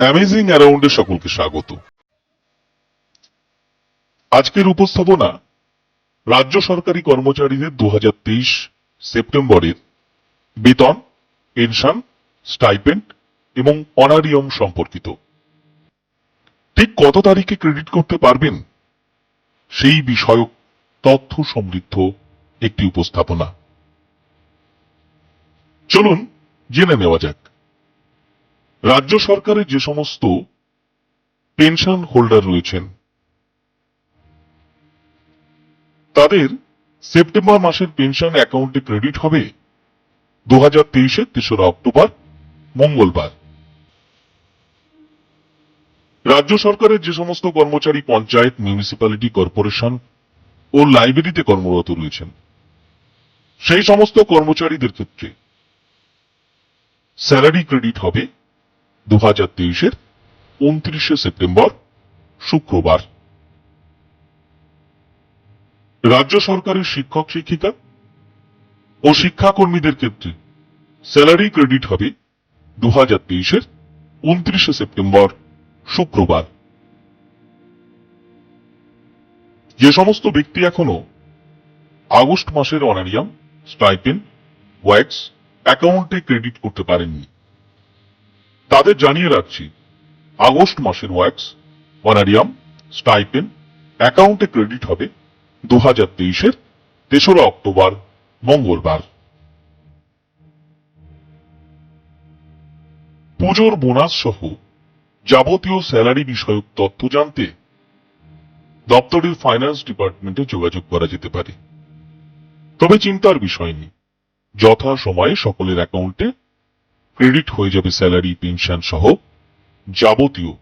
Amazing অ্যারাউন্ডে সকলকে স্বাগত। আজকের উপস্থাপনা রাজ্য সরকারি কর্মচারীদের দু হাজার তেইশ সেপ্টেম্বরের বেতন, পেনশন, স্টাইপেন্ড এবং অনারিয়ম সম্পর্কিত। ঠিক কত তারিখে ক্রেডিট করতে পারবেন? সেই বিষয়ক তথ্য সমৃদ্ধ একটি উপস্থাপনা। চলুন জেনে নেওয়া যাক। রাজ্য সরকারের যে সমস্ত পেনশন হোল্ডার রয়েছেন, তাদের সেপ্টেম্বর মাসের পেনশন অ্যাকাউন্টে ক্রেডিট হবে দু হাজার তেইশের তেসরা অক্টোবর, মঙ্গলবার। রাজ্য সরকারের যে সমস্ত কর্মচারী পঞ্চায়েত মিউনিসিপ্যালিটি কর্পোরেশন ও লাইব্রেরিতে কর্মরত রয়েছেন, সেই সমস্ত কর্মচারীদের ক্ষেত্রে স্যালারি ক্রেডিট হবে দু হাজার তেইশের উনত্রিশে সেপ্টেম্বর, শুক্রবার। রাজ্য সরকারের শিক্ষক, শিক্ষিকা ও শিক্ষাকর্মীদের ক্ষেত্রে স্যালারি ক্রেডিট হবে দু হাজার তেইশের উনত্রিশে সেপ্টেম্বর, শুক্রবার। যে সমস্ত ব্যক্তি এখনও আগস্ট মাসের অনারিয়াম স্টাইপেন ওয়াক্স অ্যাকাউন্টে ক্রেডিট করতে পারেননি তাদের জানিয়ে রাখছি, আগস্ট মাসের ওয়াক্স অনারিয়াম, স্টাইপেন, অ্যাকাউন্টে ক্রেডিট হবে দু হাজার তেইশের তেসরা অক্টোবর, মঙ্গলবার। পুজোর বোনাস সহ যাবতীয় স্যালারি বিষয়ক তথ্য জানতে দপ্তরের ফাইন্যান্স ডিপার্টমেন্টে যোগাযোগ করা যেতে পারে। তবে চিন্তার বিষয় নেই যথা সময়ে সকলের অ্যাকাউন্টে ক্রেডিট হয়ে যাবে স্যালারি পেনশন সহ যাবতীয়